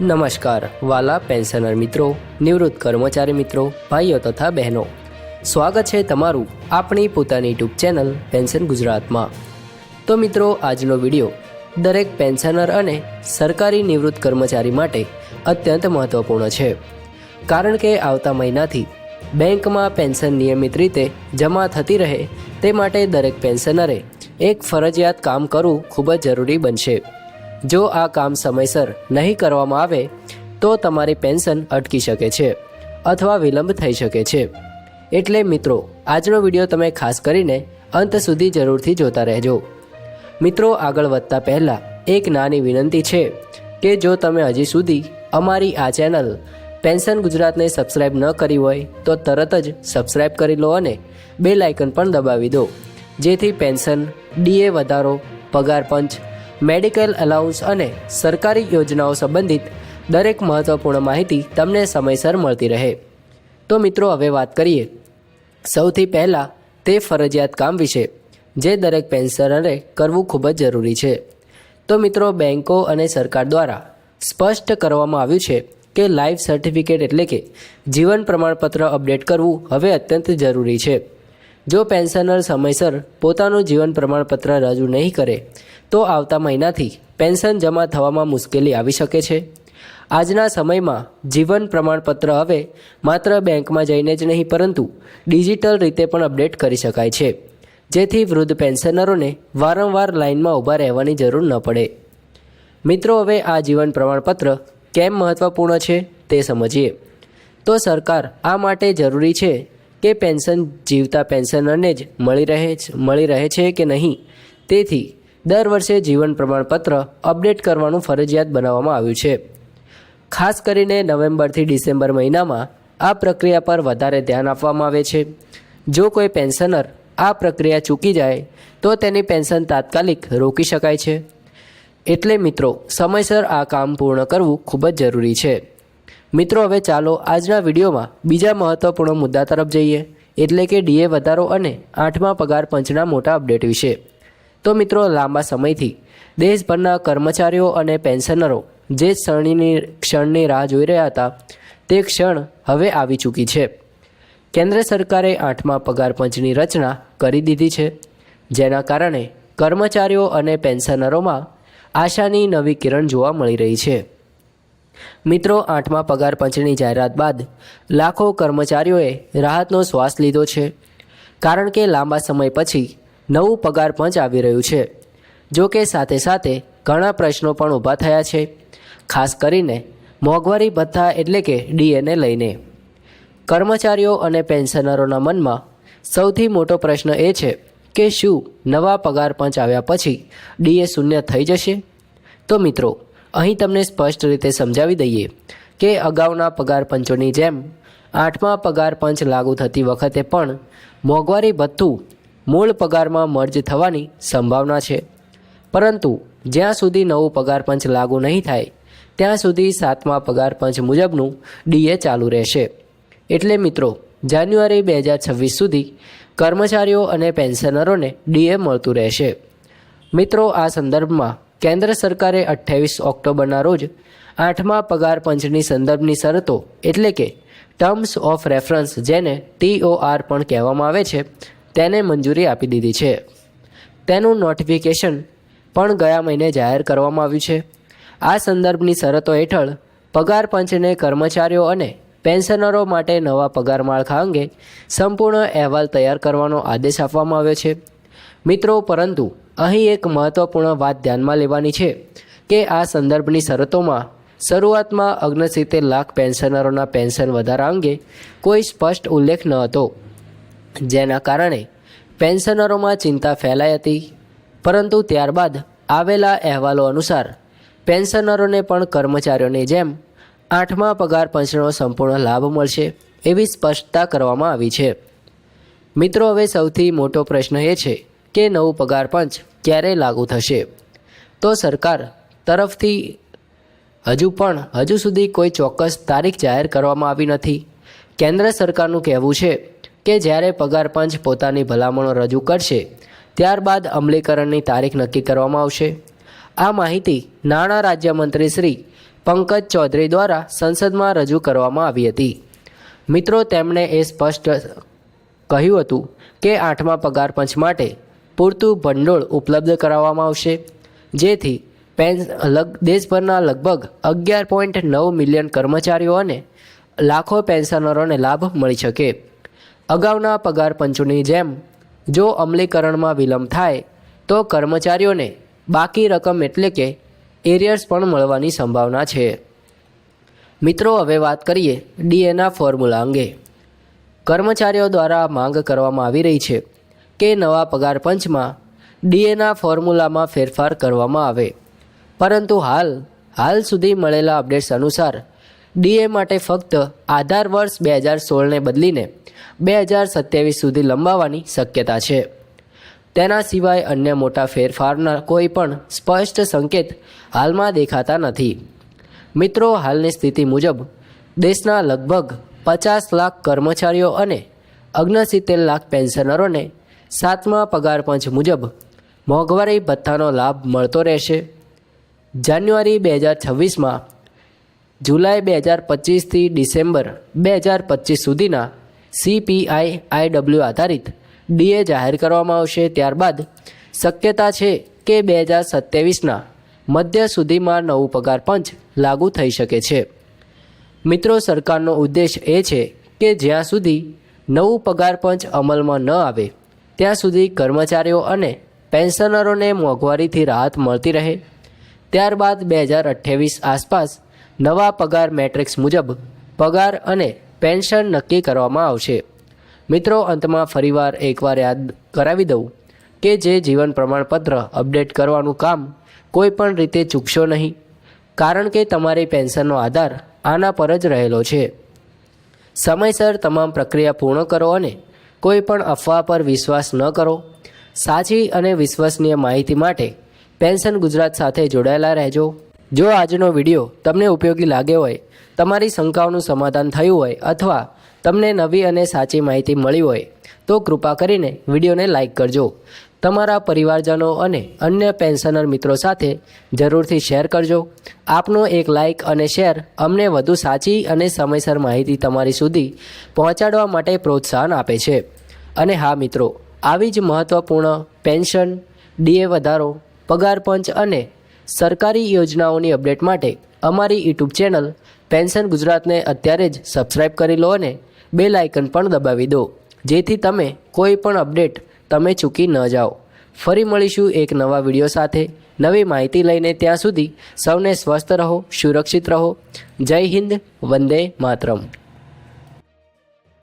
નમસ્કાર, વાલા પેન્શનર મિત્રો, નિવૃત્ત કર્મચારી મિત્રો, ભાઈઓ તથા બહેનો. સ્વાગત છે તમારું આપણી પોતાની યુટ્યુબ ચેનલ પેન્શન ગુજરાતમાં. તો મિત્રો, આજનો વીડિયો દરેક પેન્શનર અને સરકારી નિવૃત્ત કર્મચારી માટે અત્યંત મહત્વપૂર્ણ છે. કારણ કે આવતા મહિનાથી બેંકમાં પેન્શન નિયમિત રીતે જમા થતી રહે તે માટે દરેક પેન્શનરે એક ફરજિયાત કામ કરવું ખૂબ જ જરૂરી બનશે. જો આ કામ સમયસર નહીં કરવામાં આવે, તો તમારી પેન્શન અટકી શકે છે અથવા વિલંબ થઈ શકે છે. એટલે મિત્રો, આજનો વીડિયો તમે ખાસ કરીને અંત સુધી જરૂરથી જોતા રહેજો. મિત્રો, આગળ વધતા પહેલાં એક નાની વિનંતી છે કે જો તમે હજી સુધી અમારી આ ચેનલ પેન્શન ગુજરાતને સબસ્ક્રાઇબ ન કરી હોય, તો તરત જ સબસ્ક્રાઇબ કરી લો અને બે લાઇકન પણ દબાવી દો. જેથી પેન્શન ડીએ વધારો, પગાર પંચ મેડિકલ અલાઉન્સ અને સરકારી યોજનાઓ સંબંધિત દરેક મહત્ત્વપૂર્ણ માહિતી તમને સમયસર મળતી રહે. તો મિત્રો, હવે વાત કરીએ. સૌથી પહેલાં તે ફરજિયાત કામ વિશે, જે દરેક પેન્શનરે કરવું ખૂબ જ જરૂરી છે. તો મિત્રો બેન્કો અને સરકાર દ્વારા સ્પષ્ટ કરવામાં આવ્યું છે કે લાઈફ સર્ટિફિકેટ એટલે કે જીવન પ્રમાણપત્ર અપડેટ કરવું હવે અત્યંત જરૂરી છે. જો પેન્શનર સમયસર પોતાનું જીવન પ્રમાણપત્ર રજૂ નહીં કરે, તો આવતા મહિનાથી પેન્શન જમા થવામાં મુશ્કેલી આવી શકે છે. આજના સમયમાં જીવન પ્રમાણપત્ર હવે માત્ર બેંકમાં જઈને જ નહીં, પરંતુ ડિજિટલ રીતે પણ અપડેટ કરી શકાય છે. જેથી વૃદ્ધ પેન્શનરોને વારંવાર લાઇનમાં ઊભા રહેવાની જરૂર ન પડે. મિત્રો, હવે આ જીવન પ્રમાણપત્ર કેમ મહત્ત્વપૂર્ણ છે તે સમજીએ. તો સરકાર આ માટે જરૂરી છે કે પેન્શન જીવતા પેન્શનરને જ મળી રહે મળી રહે છે કે નહીં? તેથી દર વર્ષે જીવન પ્રમાણપત્ર અપડેટ કરવાનું ફરજિયાત બનાવવામાં આવ્યું છે. ખાસ કરીને નવેમ્બરથી ડિસેમ્બર મહિનામાં આ પ્રક્રિયા પર વધારે ધ્યાન આપવામાં આવે છે. જો કોઈ પેન્શનર આ પ્રક્રિયા ચૂકી જાય, તો તેની પેન્શન તાત્કાલિક રોકી શકાય છે. એટલે મિત્રો, સમયસર આ કામ પૂર્ણ કરવું ખૂબ જ જરૂરી છે. મિત્રો, હવે ચાલો આજના વિડીયોમાં બીજા મહત્ત્વપૂર્ણ મુદ્દા તરફ જઈએ. એટલે કે ડીએ વધારો અને આઠમા પગાર પંચના મોટા અપડેટ વિશે. તો મિત્રો, લાંબા સમયથી દેશભરના કર્મચારીઓ અને પેન્શનરો જે ક્ષણની ક્ષણની રાહ જોઈ રહ્યા હતા, તે ક્ષણ હવે આવી ચૂકી છે. કેન્દ્ર સરકારે આઠમા પગાર પંચની રચના કરી દીધી છે, જેના કારણે કર્મચારીઓ અને પેન્શનરોમાં આશાની નવી કિરણ જોવા મળી રહી છે. મિત્રો આઠમા પગાર પંચની જાહેરાત બાદ લાખો કર્મચારીઓએ રાહતનો શ્વાસ લીધો છે. કારણ કે લાંબા સમય પછી નવું પગાર પંચ આવી રહ્યું છે. જો કે સાથે સાથે ઘણા પ્રશ્નો પણ ઊભા થયા છે. ખાસ કરીને મોંઘવારી ભથ્થા એટલે કે ડીએને લઈને. કર્મચારીઓ અને પેન્શનરોના મનમાં સૌથી મોટો પ્રશ્ન એ છે કે શું નવા પગાર પંચ આવ્યા પછી ડીએ શૂન્ય થઈ જશે? તો મિત્રો અહીં તમને સ્પષ્ટ રીતે સમજાવી દઈએ કે અગાઉના પગાર પંચોની જેમ આઠમા પગાર પંચ લાગુ થતી વખતે પણ મોંઘવારી ભથ્થું મૂળ પગારમાં મર્જ થવાની સંભાવના છે. પરંતુ જ્યાં સુધી નવું પગાર પંચ લાગુ નહીં થાય, ત્યાં સુધી સાતમા પગાર પંચ મુજબનું ડીએ ચાલુ રહેશે. એટલે મિત્રો, જાન્યુઆરી બે હજાર છવ્વીસ સુધી કર્મચારીઓ અને પેન્શનરોને ડીએ મળતું રહેશે. મિત્રો, આ સંદર્ભમાં કેન્દ્ર સરકારે અઠ્ઠાવીસ ઓક્ટોબરના રોજ આઠમા પગાર પંચની સંદર્ભની શરતો એટલે કે ટર્મ્સ ઓફ રેફરન્સ જેને ટીઓઆર પણ કહેવામાં આવે છે, તેને મંજૂરી આપી દીધી છે. તેનું નોટિફિકેશન પણ ગયા મહિને જાહેર કરવામાં આવ્યું છે. આ સંદર્ભની શરતો હેઠળ પગાર પંચને કર્મચારીઓ અને પેન્શનરો માટે નવા પગાર માળખા અંગે સંપૂર્ણ અહેવાલ તૈયાર કરવાનો આદેશ આપવામાં આવ્યો છે. મિત્રો, પરંતુ અહીં એક મહત્ત્વપૂર્ણ વાત ધ્યાનમાં લેવાની છે કે આ સંદર્ભની શરતોમાં શરૂઆતમાં અગ્નસિત્તેર લાખ પેન્શનરોના પેન્શન વધારા અંગે કોઈ સ્પષ્ટ ઉલ્લેખ ન હતો. જેના કારણે પેન્શનરોમાં ચિંતા ફેલાઈ હતી. પરંતુ ત્યારબાદ આવેલા અહેવાલો અનુસાર પેન્શનરોને પણ કર્મચારીઓની જેમ આઠમા પગાર પંચનો સંપૂર્ણ લાભ મળશે એવી સ્પષ્ટતા કરવામાં આવી છે. મિત્રો, હવે સૌથી મોટો પ્રશ્ન એ છે કે નવું પગાર પંચ ક્યારે લાગુ થશે? તો સરકાર તરફથી હજુ પણ હજુ સુધી કોઈ ચોક્કસ તારીખ જાહેર કરવામાં આવી નથી. કેન્દ્ર સરકારનું કહેવું છે કે જ્યારે પગાર પંચ પોતાની ભલામણો રજૂ કરશે, ત્યારબાદ અમલીકરણની તારીખ નક્કી કરવામાં આવશે. આ માહિતી નાણાં રાજ્યમંત્રી શ્રી પંકજ ચૌધરી દ્વારા સંસદમાં રજૂ કરવામાં આવી હતી. મિત્રો, તેમણે એ સ્પષ્ટ કહ્યું હતું કે આઠમા પગાર પંચ માટે પૂરતું ભંડોળ ઉપલબ્ધ કરાવવામાં આવશે. જેથી પેન્સ દેશભરના લગભગ અગિયાર પોઈન્ટ નવ મિલિયન કર્મચારીઓ અને લાખો પેન્શનરોને લાભ મળી શકે. અગાઉના પગાર પંચોની જેમ, જો અમલીકરણમાં વિલંબ થાય, તો કર્મચારીઓને બાકી રકમ એટલે કે એરિયર્સ પણ મળવાની સંભાવના છે. મિત્રો, હવે વાત કરીએ ડીએના ફોર્મ્યુલા અંગે. કર્મચારીઓ દ્વારા માંગ કરવામાં આવી રહી છે. કે નવા પગાર પંચમાં ડીએના ફોર્મ્યુલામાં ફેરફાર કરવામાં આવે. પરંતુ હાલ હાલ સુધી મળેલા અપડેટ્સ અનુસાર ડીએ માટે ફક્ત આધાર વર્ષ બે હજાર સોળને બદલીને બે હજાર સત્યાવીસ સુધી લંબાવવાની શક્યતા છે. તેના સિવાય અન્ય મોટા ફેરફારના કોઈ પણ સ્પષ્ટ સંકેત હાલમાં દેખાતા નથી. મિત્રો, હાલની સ્થિતિ મુજબ, દેશના લગભગ પચાસ લાખ કર્મચારીઓ અને અગ્નસિત્તેર લાખ પેન્શનરોને સાતમા પગાર પંચ મુજબ મોંઘવારી ભથ્થાનો લાભ મળતો રહેશે. જાન્યુઆરી બે હજાર છવ્વીસમાં જુલાઈ બે હજાર પચીસથી ડિસેમ્બર બે હજાર પચીસ સુધીના સીપીઆઈ આઈડબ્લ્યુ આધારિત ડીએ જાહેર કરવામાં આવશે. ત્યારબાદ શક્યતા છે કે બે હજાર સત્યાવીસના મધ્ય સુધીમાં નવું પગાર પંચ લાગુ થઈ શકે છે. મિત્રો, સરકારનો ઉદ્દેશ એ છે કે જ્યાં સુધી નવું પગાર પંચ અમલમાં ન આવે ત્યાં સુધી કર્મચારીઓ અને પેન્શનરોને મોંઘવારીથી રાહત મળતી રહે. ત્યારબાદ બે હજાર અઠ્યાવીસ આસપાસ નવા પગાર મેટ્રિક્સ મુજબ પગાર અને પેન્શન નક્કી કરવામાં આવશે. મિત્રો, અંતમાં ફરીવાર એકવાર યાદ કરાવી દઉં કે જે જીવન પ્રમાણપત્ર અપડેટ કરવાનું કામ કોઈ પણ રીતે ચૂકશો નહીં, કારણ કે તમારી પેન્શનનો આધાર આના પર જ રહેલો છે. સમયસર તમામ પ્રક્રિયા પૂર્ણ કરો અને કોઈ પણ અફવા પર વિશ્વાસ ન કરો. સાચી અને વિશ્વસનીય માહિતી માટે પેન્શન ગુજરાત સાથે જોડાયેલા રહેજો. જો આજનો વીડિયો તમને ઉપયોગી લાગ્યો હોય, તમારી શંકાઓનું સમાધાન થયું હોય અથવા તમને નવી અને સાચી માહિતી મળી હોય, તો કૃપા કરીને વિડીયોને લાઇક કરજો. તમારા પરિવારજનો અને અન્ય પેન્શનર મિત્રો સાથે જરૂરથી શેર કરજો. આપનો એક લાઇક અને શેર અમને વધુ સાચી અને સમયસર માહિતી તમારી સુધી પહોંચાડવા માટે પ્રોત્સાહન આપે છે. અને હા મિત્રો, આવી જ મહત્ત્વપૂર્ણ પેન્શન, ડીએ વધારો, પગાર પંચ અને સરકારી યોજનાઓની અપડેટ માટે અમારી યુટ્યુબ ચેનલ પેન્શન ગુજરાતને અત્યારે જ સબસ્ક્રાઇબ કરી લો અને બેલ આઇકન પણ દબાવી દો. જેથી તમે કોઈ પણ અપડેટ તમે ચૂકી ન જાઓ. ફરી મળીશું એક નવા વીડિયો સાથે. નવી માહિતી લઈને ત્યાં સુધી સૌને સ્વસ્થ રહો, સુરક્ષિત રહો. જય હિન્દ, વંદે માતરમ.